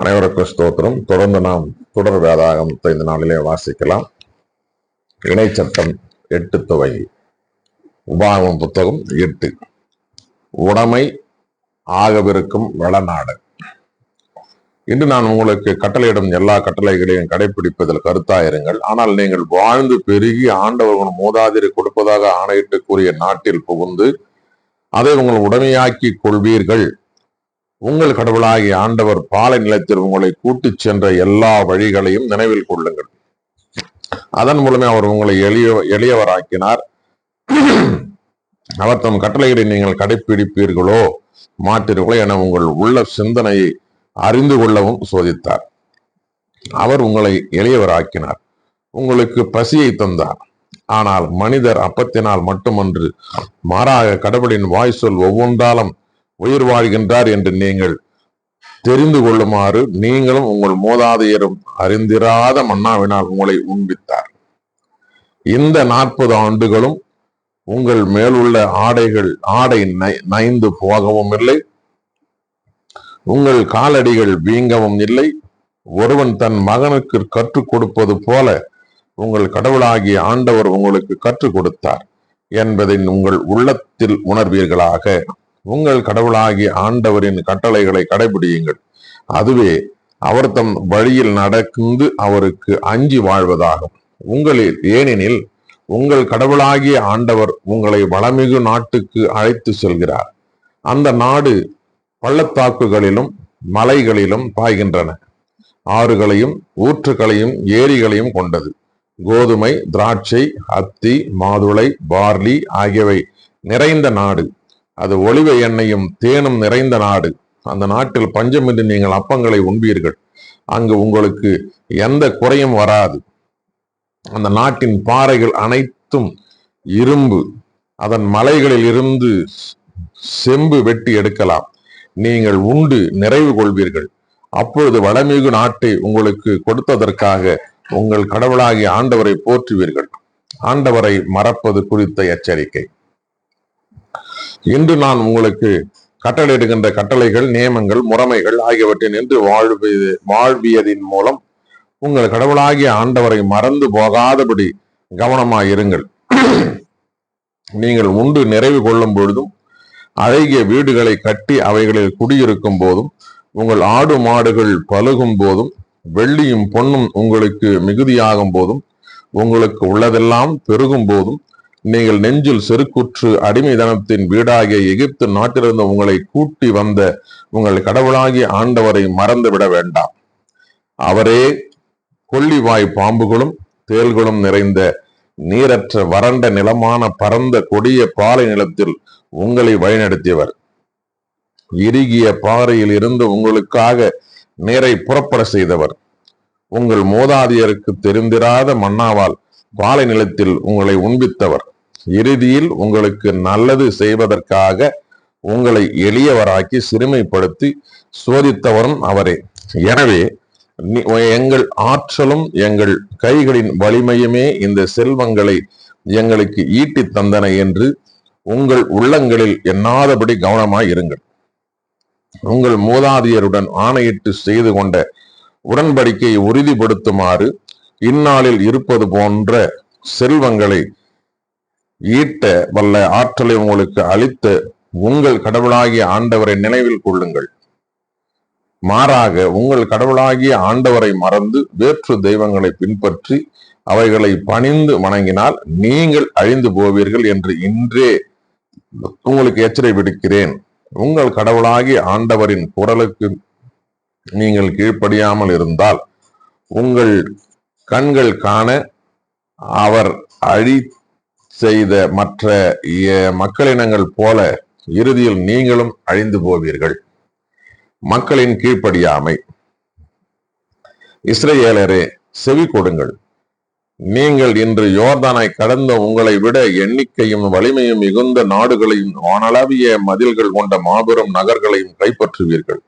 அனைவருக்கும் ஸ்தோத்திரம். தொடர்ந்து நாம் தொடர் வேதாகமத்தை இந்த நாளிலே வாசிக்கலாம். இணைச்சட்டம் எட்டு துவங்கி உபாகம் புத்தகம் எட்டு. உடைமை ஆகவிருக்கும் வளநாடு. இன்று நான் உங்களுக்கு கட்டளையிடும் எல்லா கட்டளைகளையும் கடைபிடிப்பதில் கருத்தாயிருங்கள் ஆனால் நீங்கள் வாழ்ந்து பெருகி ஆண்டவர்கள் மூதாதிரி கொடுப்பதாக ஆணையிட்டு கூறிய நாட்டில் புகுந்து அதை உங்கள் உடமையாக்கி கொள்வீர்கள். உங்கள் கடவுளாகிய ஆண்டவர் பாலை நிலத்தில் உங்களை கூட்டிச் சென்ற எல்லா வழிகளையும் நினைவில் கொள்ளுங்கள். அதன் மூலமே அவர் உங்களை எளிய எளியவராக்கினார். அவர் தம் கட்டளைகளை நீங்கள் கடைபிடிப்பீர்களோ மாற்றீர்களோ என உங்கள் உள்ள சிந்தனையை அறிந்து கொள்ளவும் சோதித்தார். அவர் உங்களை எளியவராக்கினார். உங்களுக்கு பசியை தந்தார். ஆனால் மனிதர் அப்பத்தினால் மட்டுமன்று மாறாக கடவுளின் வாய் சொல் ஒவ்வொன்றாலும் உயிர் வாழ்கின்றார் என்று நீங்கள் தெரிந்து கொள்ளுமாறு நீங்களும் உங்கள் மூதாதையரும் அறிந்திராத மன்னாவினால் உங்களை உண்பித்தார். இந்த நாற்பது ஆண்டுகளும் உங்கள் மேலுள்ள ஆடைகள் ஆடை நை- நைந்து போகவும் இல்லை. உங்கள் காலடிகள் வீங்கவும் இல்லை. ஒருவன் தன் மகனுக்கு கற்றுக் கொடுப்பது போல உங்கள் கடவுளாகிய ஆண்டவர் உங்களுக்கு கற்றுக் கொடுத்தார் என்பதை உங்கள் உள்ளத்தில் உணர்வீர்களாக. உங்கள் கடவுளாகிய ஆண்டவரின் கட்டளைகளை கடைபிடியுங்கள். அதுவே அவர் தம் வழியில் நடந்து அவருக்கு அஞ்சி வாழ்வதாகும். உங்களில் ஏனெனில் உங்கள் கடவுளாகிய ஆண்டவர் உங்களை வளமிகு நாட்டுக்கு அழைத்து செல்கிறார். அந்த நாடு பள்ளத்தாக்குகளிலும் மலைகளிலும் பாய்கின்றன. ஆறுகளையும் ஊற்றுகளையும் ஏரிகளையும் கொண்டது. கோதுமை திராட்சை அத்தி மாதுளை பார்லி ஆகியவை நிறைந்த நாடு. அது ஒளிவ எண்ணெயும் தேனும் நிறைந்த நாடு. அந்த நாட்டில் பஞ்சமின்றி நீங்கள் அப்பங்களை உண்பீர்கள். அங்கு உங்களுக்கு எந்த குறையும் வராது. அந்த நாட்டின் பாறைகள் அனைத்தும் இரும்பு. அதன் மலைகளில் இருந்து செம்பு வெட்டி எடுக்கலாம். நீங்கள் உண்டு நிறைவு கொள்வீர்கள். அப்பொழுது வடமிகு நாட்டை உங்களுக்கு கொடுத்ததற்காக உங்கள் கடவுளாகிய ஆண்டவரை போற்றுவீர்கள். ஆண்டவரை மறப்பது குறித்த எச்சரிக்கை. இன்று நான் உங்களுக்கு கட்டளையிடுகின்ற கட்டளைகள் நியமங்கள் முறைமைகள் ஆகியவற்றின் என்று வாழ்வியது வாழ்வியதின் மூலம் உங்கள் கடவுளாகிய ஆண்டவரை மறந்து போகாதபடி கவனமாயிருங்கள் நீங்கள் உண்டு நிறைவு கொள்ளும் பொழுதும் அழகிய வீடுகளை கட்டி அவைகளில் குடியிருக்கும் போதும் உங்கள் ஆடு மாடுகள் பழுகும் போதும் வெள்ளியும் பொன்னும் உங்களுக்கு மிகுதியாகும் போதும் உங்களுக்கு உள்ளதெல்லாம் பெருகும் போதும் நீங்கள் நெஞ்சில் செருக்குற்று அடிமைதனத்தின் வீடாகிய எகிப்து நாட்டிலிருந்து உங்களை கூட்டி வந்த உங்கள் கடவுளாகிய ஆண்டவரை மறந்து விட வேண்டாம். அவரே கொள்ளிவாய் பாம்புகளும் தேள்களும் நிறைந்த நீரற்ற வறண்ட நிலமான பரந்த கொடிய பாலை நிலத்தில் உங்களை வழிநடத்தியவர். இறுகிய பாறையில் இருந்து உங்களுக்காக நீரை புறப்பட செய்தவர். உங்கள் மோதாதியருக்கு தெரிந்திராத மன்னாவால் பாலை நிலத்தில் உங்களை உண்பித்தவர். இறுதியில் உங்களுக்கு நல்லது செய்வதற்காக உங்களை எளியவராக்கி சிறுமைப்படுத்தி சோதித்தவரும் அவரே. எனவே எங்கள் ஆற்றலும் எங்கள் கைகளின் வலிமையுமே இந்த செல்வங்களை எங்களுக்கு ஈட்டி தந்தன என்று உங்கள் உள்ளங்களில் எண்ணாதபடி கவனமாய் இருங்கள். உங்கள் மூதாதையருடன் ஆணையிட்டு செய்து கொண்ட உடன்படிக்கையை உறுதிப்படுத்துமாறு இந்நாளில் இருப்பது போன்ற செல்வங்களை ஈட்ட வல்ல ஆற்றலை உங்களுக்கு அளித்த உங்கள் கடவுளாகிய ஆண்டவரை நினைவில் கொள்ளுங்கள். மாறாக உங்கள் கடவுளாகிய ஆண்டவரை மறந்து வேற்று தெய்வங்களை பின்பற்றி அவைகளை பணிந்து வணங்கினால் நீங்கள் அழிந்து போவீர்கள் என்று இன்றே உங்களுக்கு எச்சரிக்கை விடுக்கிறேன். உங்கள் கடவுளாகிய ஆண்டவரின் குரலுக்கு நீங்கள் கீழ்ப்படியாமல் இருந்தால் உங்கள் கண்கள் காண அவர் அழி செய்த மற்ற மக்களினங்கள் போல இறுதியில் நீங்களும் அழிந்து போவீர்கள். மக்களின் கீழ்ப்படியாமை. இஸ்ரேலரே செவி கொடுங்கள். நீங்கள் இன்று யோர்தானை கடந்த உங்களை விட எண்ணிக்கையும் வலிமையும் மிகுந்த நாடுகளையும் வானளாவிய மதில்கள் கொண்ட மாபெரும் நகர்களையும் கைப்பற்றுவீர்கள்.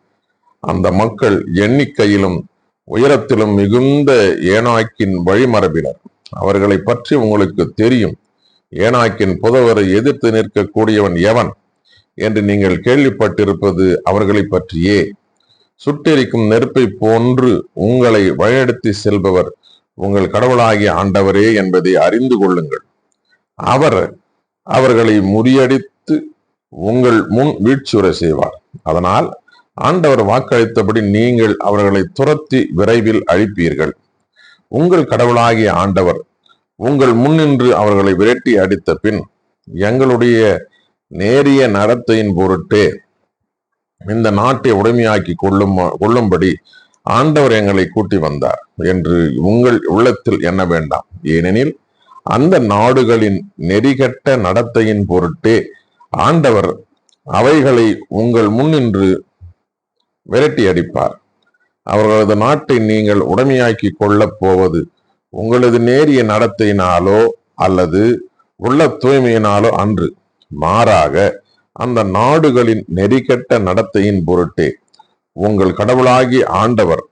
அந்த மக்கள் எண்ணிக்கையிலும் உயரத்திலும் மிகுந்த ஏனாக்கின் வழிமரபினர். அவர்களை பற்றி உங்களுக்கு தெரியும். ஏனாக்கின் புதவரை எதிர்த்து நிற்கக்கூடியவன் எவன் என்று நீங்கள் கேள்விப்பட்டிருப்பது அவர்களை பற்றியே. சுட்டெரிக்கும் நெருப்பை போன்று உங்களை வழிநடத்தி செல்பவர் உங்கள் கடவுளாகிய ஆண்டவரே என்பதை அறிந்து கொள்ளுங்கள். அவர் அவர்களை முறியடித்து உங்கள் முன் வீழ்ச்சுரை செய்வார். அதனால் ஆண்டவர் வாக்களித்தபடி நீங்கள் அவர்களை துரத்தி விரைவில் அழிப்பீர்கள். உங்கள் கடவுளாகிய ஆண்டவர் உங்கள் முன்னின்று அவர்களை விரட்டி அடித்த பின் எங்களுடைய நேரிய நடத்தையின் பொருட்டே இந்த நாட்டை உடைமையாக்கி கொள்ளும் கொள்ளும்படி ஆண்டவர் எங்களை கூட்டி வந்தார் என்று உங்கள் உள்ளத்தில் எண்ண வேண்டாம். ஏனெனில் அந்த நாடுகளின் நெறிகட்ட நடத்தையின் பொருட்டே ஆண்டவர் அவைகளை உங்கள் முன்னின்று விரட்டி அடிப்பார். அவர்களது நாட்டை நீங்கள் உடைமையாக்கி கொள்ளப் போவது உங்களது நேரிய நடத்தையினாலோ அல்லது உள்ள தூய்மையினாலோ அன்று. மாறாக அந்த நாடுகளின் நெறிகட்ட நடத்தையின் பொருட்டே உங்கள் கடவுளாகி ஆண்டவர்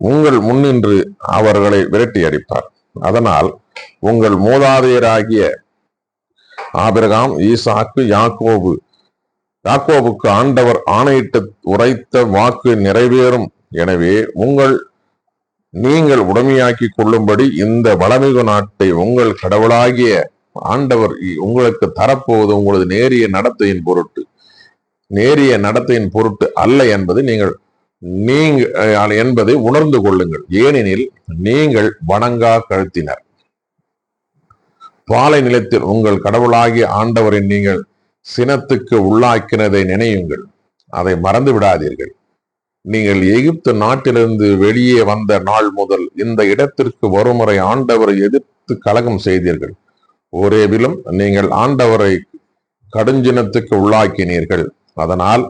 உங்கள் முன்னின்று அவர்களை விரட்டி அடிப்பார். அதனால் உங்கள் மூதாதையராகிய ஆபிரகாம் ஈசாக்கு யாக்கோபு யாக்கோபுக்கு ஆண்டவர் ஆணையிட்டு உரைத்த வாக்கு நிறைவேறும் எனவே உங்கள் நீங்கள் உடமையாக்கி கொள்ளும்படி இந்த வளமிகு நாட்டை உங்கள் கடவுளாகிய ஆண்டவர் உங்களுக்கு தரப்போவது உங்களது நேரிய நடத்தையின் பொருட்டு. நேரிய நடத்தையின் பொருட்டு அல்ல என்பது நீங்கள் நீங்க என்பதை உணர்ந்து கொள்ளுங்கள். ஏனெனில் நீங்கள் வணங்கா கழுத்தினர். பாலை நிலத்தில் உங்கள் கடவுளாகிய ஆண்டவரை நீங்கள் சினத்துக்கு உள்ளாக்கினதை நினையுங்கள். அதை மறந்து விடாதீர்கள். நீங்கள் எகிப்து நாட்டிலிருந்து வெளியே வந்த நாள் முதல் இந்த இடத்திற்கு ஒருமுறை ஆண்டவரை எதிர்த்து கலகம் செய்தீர்கள். ஒரே விலும் நீங்கள் ஆண்டவரை கடுஞ்சினத்துக்கு உள்ளாக்கினீர்கள். அதனால்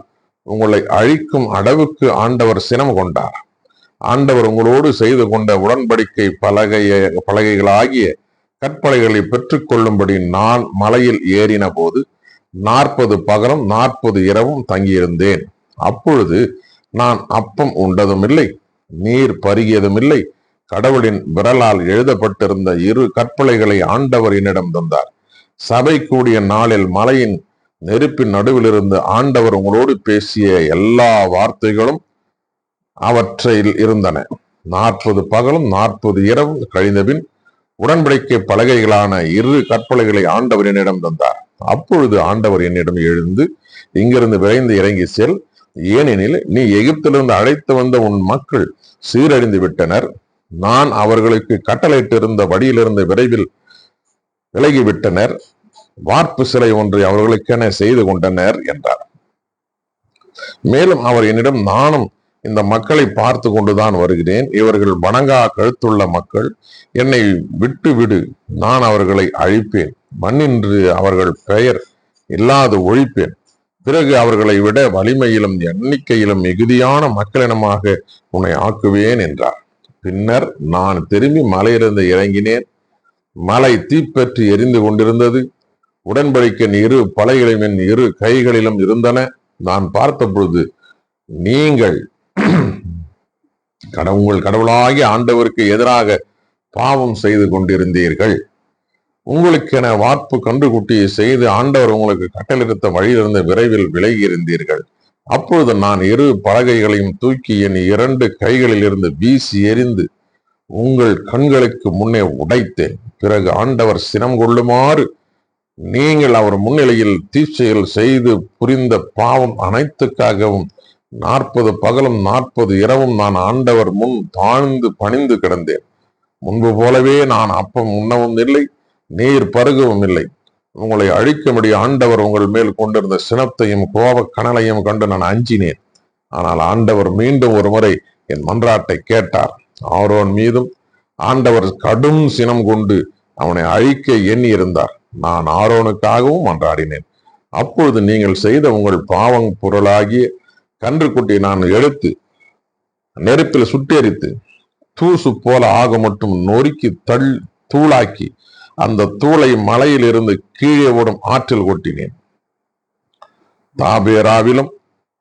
உங்களை அழிக்கும் அளவுக்கு ஆண்டவர் சினம் கொண்டார். ஆண்டவர் உங்களோடு செய்து கொண்ட உடன்படிக்கை பலகைய பலகைகளாகிய கற்பலைகளை பெற்றுக்கொள்ளும்படி நான் மலையில் ஏறின போது நாற்பது பகலும் நாற்பது இரவும் தங்கியிருந்தேன். அப்பொழுது நான் அப்பம் உண்டதும் இல்லை நீர் பருகியதும் இல்லை கடவுளின் விரலால் எழுதப்பட்டிருந்த இரு கற்பலைகளை ஆண்டவர் என்னிடம் தந்தார். சபை கூடிய நாளில் மலையின் நெருப்பின் நடுவில் இருந்து ஆண்டவர் உங்களோடு பேசிய எல்லா வார்த்தைகளும் அவற்றில் இருந்தன. நாற்பது பகலும் நாற்பது இரவும் கழிந்தபின் உடன்படிக்கை பலகைகளான இரு கற்பலைகளை ஆண்டவர் என்னிடம் தந்தார். அப்பொழுது ஆண்டவர் என்னிடம் எழுந்து இங்கிருந்து விரைந்து இறங்கி செல் ஏனெனில் நீ எகிப்திலிருந்து அழைத்து வந்த உன் மக்கள் சீரழிந்து விட்டனர். நான் அவர்களுக்கு கட்டளையிட்டிருந்த வழியிலிருந்து விரைவில் விலகிவிட்டனர். வார்ப்பு சிலை ஒன்றை அவர்களுக்கென செய்து கொண்டனர் என்றார். மேலும் அவர் என்னிடம் நானும் இந்த மக்களை பார்த்து கொண்டுதான் வருகிறேன். இவர்கள் வணங்கா கழுத்துள்ள மக்கள். என்னை விட்டு விடு நான் அவர்களை அழிப்பேன். மண்ணின்று அவர்கள் பெயர் இல்லாது ஒழிப்பேன். பிறகு அவர்களை விட வலிமையிலும் எண்ணிக்கையிலும் மிகுதியான மக்களினமாக உன்னை ஆக்குவேன் என்றார். பின்னர் நான் திரும்பி மலையிலிருந்து இறங்கினேன். மலை தீப்பற்றி எரிந்து கொண்டிருந்தது. உடன்படிக்கையின் இரு பலைகளும் என் இரு கைகளிலும் இருந்தன. நான் பார்த்த பொழுது நீங்கள் கடவுள் கடவுளாகி கடவுளாகிய ஆண்டவருக்கு எதிராக பாவம் செய்து கொண்டிருந்தீர்கள். உங்களுக்கென வார்ப்பு கண்டுகுட்டி செய்து ஆண்டவர் உங்களுக்கு கட்டளிருத்த வழியிலிருந்து விரைவில் விலகி இருந்தீர்கள் அப்பொழுது நான் இரு பலகைகளையும் தூக்கி என் இரண்டு கைகளில் இருந்து வீசி எறிந்து உங்கள் கண்களுக்கு முன்னே உடைத்தேன். பிறகு ஆண்டவர் சினம் கொள்ளுமாறு நீங்கள் அவர் முன்னிலையில் தீட்சையில் செய்து புரிந்த பாவம் அனைத்துக்காகவும் நாற்பது பகலும் நாற்பது இரவும் நான் ஆண்டவர் முன் தாழ்ந்து பணிந்து கிடந்தேன். முன்பு போலவே நான் அப்பம் உண்ணவும் இல்லை. நீர் பருகவும் இல்லை. உங்களை அழிக்கும்படி ஆண்டவர் உங்கள் மேல் கொண்டிருந்த சினத்தையும் கோப கனலையும் கண்டு நான் அஞ்சினேன். ஆனால் ஆண்டவர் மீண்டும் ஒரு முறை என் மன்றாட்டை கேட்டார். ஆரோன் மீதும் ஆண்டவர் கடும் சினம் கொண்டு அவனை அழிக்க எண்ணி இருந்தார் நான் ஆரோனுக்காகவும் மன்றாடினேன். அப்பொழுது நீங்கள் செய்த உங்கள் பாவம் பொருளாகிய கன்றுக்குட்டியை நான் எடுத்து நெருப்பில் சுட்டெரித்து தூசு போல ஆக மட்டும் நொறுக்கி தள் தூளாக்கி அந்த தூளை மலையிலிருந்து கீழே ஓடும் ஆற்றில் கொட்டினேன் தாபேராவிலும்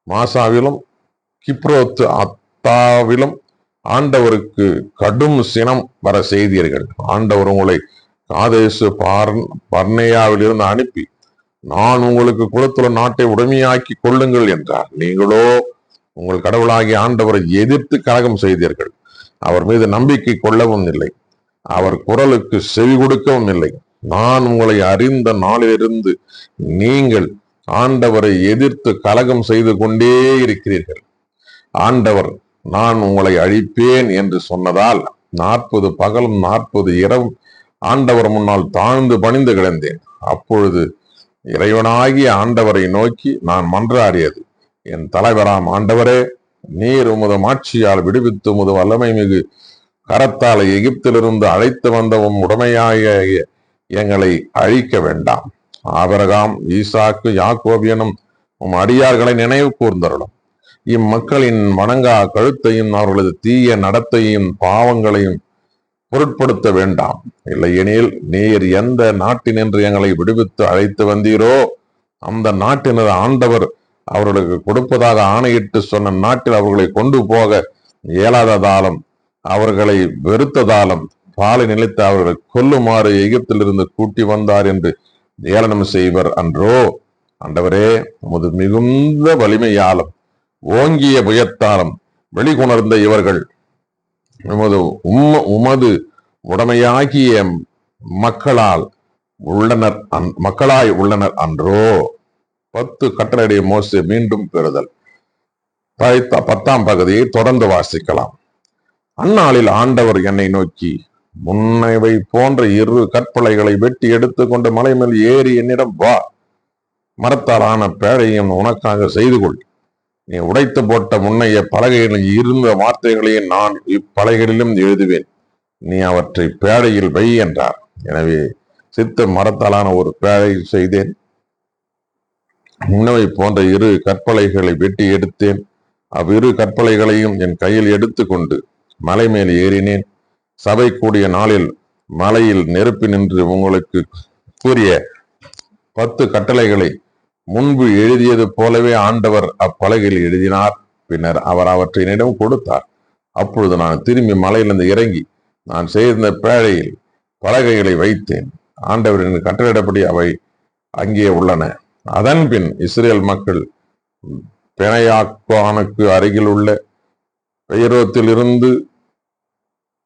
மாசாவிலும் கிப்ரோத்து அத்தாவிலும் ஆண்டவருக்கு கடும் சினம் வர செய்தீர்கள். ஆண்டவர் உங்களை காதேசு பார் பர்னேயாவிலிருந்து அனுப்பி நான் உங்களுக்கு குலத்துள்ள நாட்டை உடமையாக்கி கொள்ளுங்கள் என்றார். நீங்களோ உங்கள் கடவுளாகிய ஆண்டவரை எதிர்த்து கலகம் செய்தீர்கள். அவர் மீது நம்பிக்கை கொள்ளவும் இல்லை. அவர் குரலுக்கு செவி கொடுக்கவும் இல்லை. நான் உங்களை அறிந்த நாளிலிருந்து நீங்கள் ஆண்டவரை எதிர்த்து கலகம் செய்து கொண்டே இருக்கிறீர்கள். ஆண்டவர் நான் உங்களை அழிப்பேன் என்று சொன்னதால் நாற்பது பகலும் நாற்பது இரவும் ஆண்டவர் முன்னால் தாழ்ந்து பணிந்து கிடந்தேன். அப்பொழுது இறைவனாகிய ஆண்டவரை நோக்கி நான் மன்றாடியது. என் தலைவராம் ஆண்டவரே நீர் உமது ஆட்சியால் விடுவித்து உமது வல்லமை மிகு கரத்தால் எகிப்திலிருந்து அழைத்து வந்த உம் உடமையாய எங்களை அழிக்க வேண்டாம். ஆபரகாம் ஈசாக்கு யாக்கோப் எனும் உம் அடியார்களை நினைவு கூர்ந்தருளும். இம்மக்களின் வணங்கா கழுத்தையும் அவர்களது தீய நடத்தையும் பாவங்களையும் பொருட்படுத்த வேண்டாம். இல்லையெனில் நீர் எந்த நாட்டினின்று எங்களை விடுவித்து அழைத்து வந்தீரோ அந்த நாட்டினர் ஆண்டவர் அவர்களுக்கு கொடுப்பதாக ஆணையிட்டு சொன்ன நாட்டில் அவர்களை கொண்டு போக இயலாததாலும் அவர்களை வெறுத்ததாலும் பாலை நிலைத்து அவர்களை கொல்லுமாறு எகிப்திலிருந்து கூட்டி வந்தார் என்று ஏளனம் செய்வர் அன்றோ. ஆண்டவரே உமது மிகுந்த வலிமையாலும் ஓங்கிய புயத்தாலும் வெளிகொணர்ந்த இவர்கள் உமது உம்ம உமது உடமையாகிய மக்களால் உள்ளனர் அன்- மக்களாய் உள்ளனர் அன்றோ. பத்து கட்டளையுடைய மோசே மீண்டும் பெறுதல். பத்தாம் பகுதியை தொடர்ந்து வாசிக்கலாம். அந்நாளில் ஆண்டவர் என்னை நோக்கி முன்னவை போன்ற இரு கற்பலைகளை வெட்டி எடுத்துக்கொண்டு மலை மேல் ஏறி என்னிடம் வா. மரத்தால் ஆன பேழையும் உனக்காக செய்து கொள் நீ உடைத்து போட்ட முன்னைய பலகைகளில் இருந்த வார்த்தைகளையும் நான் இப்பலகைகளிலும் எழுதுவேன். நீ அவற்றை பேழையில் வை என்றார். எனவே சித்த மரத்தாலான ஒரு பேழை செய்தேன். முன்னவை போன்ற இரு கற்பலைகளை வெட்டி எடுத்தேன். அவ்விரு கற்பலைகளையும் என் கையில் எடுத்துக்கொண்டு மலை மேல் ஏறினேன். சபை கூடிய நாளில் மலையில் நெருப்பி நின்று உங்களுக்கு கூறிய பத்து கட்டளைகளை முன்பு எழுதியது போலவே ஆண்டவர் அப்பலகையில் எழுதினார். பின்னர் அவர் அவற்றை என்னிடம் கொடுத்தார். அப்பொழுது நான் திரும்பி மலையிலிருந்து இறங்கி நான் செய்த பேழையில் பலகைகளை வைத்தேன். ஆண்டவரின் கட்டளையிடப்படி அவை அங்கே உள்ளன. அதன் பின் இஸ்ரேல் மக்கள் பெனையாக்கானுக்கு அருகில் உள்ள பெயரோத்திலிருந்து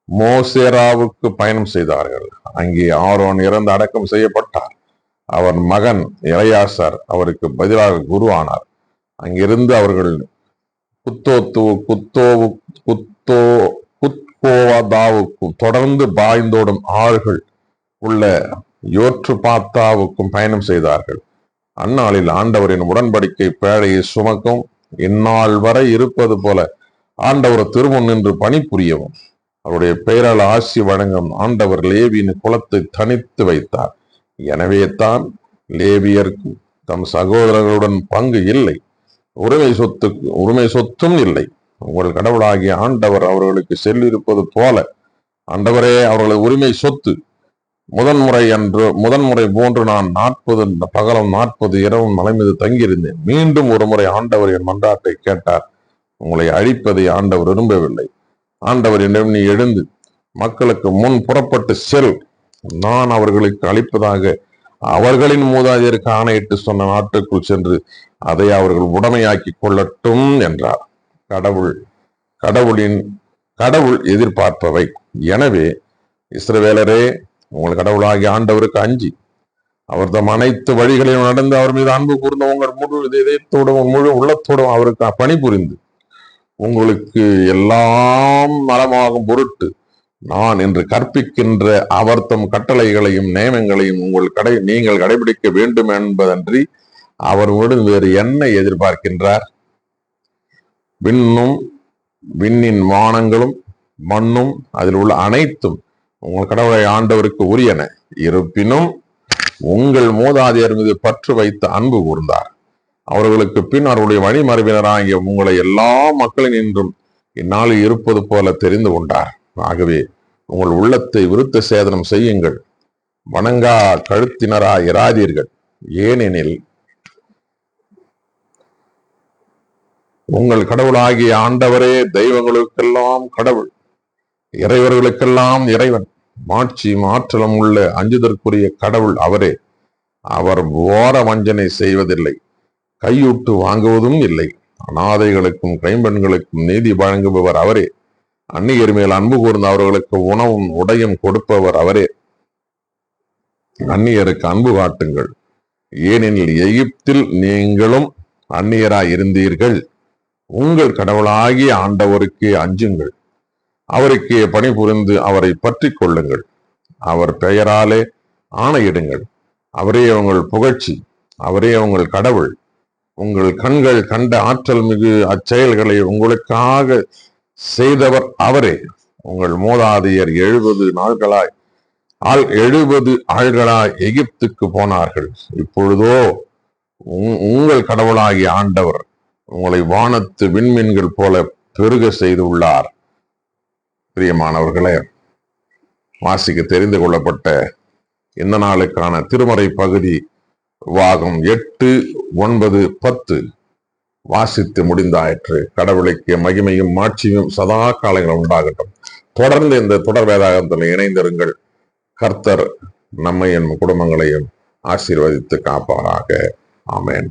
மோசேராவுக்கு பயணம் செய்தார்கள். அங்கே ஆரோன் இறந்து அடக்கம் செய்யப்பட்டார் அவர் மகன் இளையாசர் அவருக்கு பதிலாக குரு ஆனார். அங்கிருந்து அவர்கள் குத்தோத்து குத்தோவு குத்தோ குத்கோவதாவுக்கும் தொடர்ந்து பாய்ந்தோடும் ஆறுகள் உள்ள யோற்று பாத்தாவுக்கும் பயணம் செய்தார்கள். அந்நாளில் ஆண்டவரின் உடன்படிக்கை பேழையை சுமக்கும் இந்நாள் வரை இருப்பது போல ஆண்டவர் திருமுன் நின்று பணிபுரியவும் அவருடைய பெயரால் ஆசி வழங்கும் ஆண்டவர் லேவியின் குலத்தை தனித்து வைத்தார். எனவே தான் லேவியருக்கு தம் சகோதரர்களுடன் பங்கு இல்லை. உரிமை சொத்து உரிமை சொத்தும் இல்லை. உங்கள் கடவுளாகிய ஆண்டவர் அவர்களுக்கு செல்லிருப்பது போல. ஆண்டவரே அவர்களது உரிமை சொத்து. முதன்முறை அன்று முதன்முறை போன்று நான் நாற்பது பகலும் நாற்பது இரவும் மலை மீது தங்கியிருந்தேன். மீண்டும் ஒரு முறை ஆண்டவர் என் மன்றாட்டை கேட்டார். உங்களை அழிப்பதை ஆண்டவர் விரும்பவில்லை. ஆண்டவர் என்னிடம் நீ எழுந்து மக்களுக்கு முன் புறப்பட்டு செல். நான் அவர்களுக்கு அளிப்பதாக அவர்களின் மூதாதையருக்கு ஆணையிட்டு சொன்ன நாட்டுக்குள் சென்று அதை அவர்கள் உடமையாக்கி கொள்ளட்டும் என்றார். கடவுள் கடவுளின் கடவுள் எதிர்பார்ப்பவை. எனவே இஸ்ரவேலரே உங்கள் கடவுளாகிய ஆண்டவருக்கு அஞ்சி அவர் தம் அனைத்து வழிகளையும் நடந்து அவர் மீது அன்பு கூர்ந்த உங்கள் முழு இதயத்தோடும் முழு உள்ளத்தோடும் அவருக்கு பணிபுரிந்து உங்களுக்கு எல்லாம் நலமாகும் பொருட்டு நான் இன்று கற்பிக்கின்ற அவர்த்தம் கட்டளைகளையும் நியமங்களையும் உங்கள் கடை நீங்கள் கடைபிடிக்க வேண்டும் என்பதன்றி அவர் வேறு என்ன எதிர்பார்க்கின்றார்? விண்ணும் விண்ணின் வானங்களும் மண்ணும் அதில் உள்ள அனைத்தும் உங்கள் கடவுளை ஆண்டவருக்கு உரியன. இருப்பினும் உங்கள் மூதாதையர் மீது பற்று வைத்து அன்பு கூர்ந்தார். அவர்களுக்கு பின் அவருடைய வழிமரபினராகிய உங்களை எல்லா மக்களின் என்றும் இந்நாளில் இருப்பது போல தெரிந்து கொண்டார். ஆகவே உங்கள் உள்ளத்தை விருத்த சேதனம் செய்யுங்கள். வணங்கா கழுத்தினரா இராதீர்கள். ஏனெனில் உங்கள் கடவுளாகிய ஆண்டவரே தெய்வங்களுக்கெல்லாம் கடவுள். இறைவர்களுக்கெல்லாம் இறைவன். மாட்சியும் ஆற்றலும் உள்ள அஞ்சுதற்குரிய கடவுள் அவரே. அவர் ஓர வஞ்சனை செய்வதில்லை. கையூட்டு வாங்குவதும் இல்லை. அனாதைகளுக்கும் கைம்பெண்களுக்கும் நீதி வழங்குபவர் அவரே. அந்நியர் மேல் அன்பு கூர்ந்த அவர்களுக்கு உணவும் உடையும் கொடுப்பவர் அவரே. அந்நியருக்கு அன்பு காட்டுங்கள். ஏனெனில் எகிப்தில் நீங்களும் அந்நியராய் இருந்தீர்கள் உங்கள் கடவுளாகிய ஆண்டவருக்கே அஞ்சுங்கள். அவருக்கே பணிபுரிந்து அவரை பற்றி கொள்ளுங்கள். அவர் பெயராலே ஆணையிடுங்கள். அவரே உங்கள் புகழ்ச்சி. அவரே உங்கள் கடவுள். உங்கள் கண்கள் கண்ட ஆற்றல் மிகு அச்செயல்களை உங்களுக்காக செய்தவர் அவரே. உங்கள் மூதாதையர் எழுபது நாள்களாய் ஆள் எழுபது ஆள்களாய் எகிப்துக்கு போனார்கள். இப்பொழுதோ உங்- உங்கள் கடவுளாகிய ஆண்டவர் உங்களை வானத்து விண்மீன்கள் போல பெருக செய்துள்ளார் பிரியமானவர்களே வாசிக்க தெரிந்து கொள்ளப்பட்ட இந்த நாளுக்கான திருமறை பகுதி வாகம் எட்டு ஒன்பது பத்து. வாசித்து முடிந்தாயிற்று. கடவுளுக்கு மகிமையும் மாட்சியும் சதா காலங்களும் உண்டாகட்டும். தொடர்ந்து இந்த தொடர் வேதாகத்தில் இணைந்திருங்கள். கர்த்தர் நம்மை என் குடும்பங்களையும் ஆசீர்வதித்து காப்பாராக. ஆமேன்.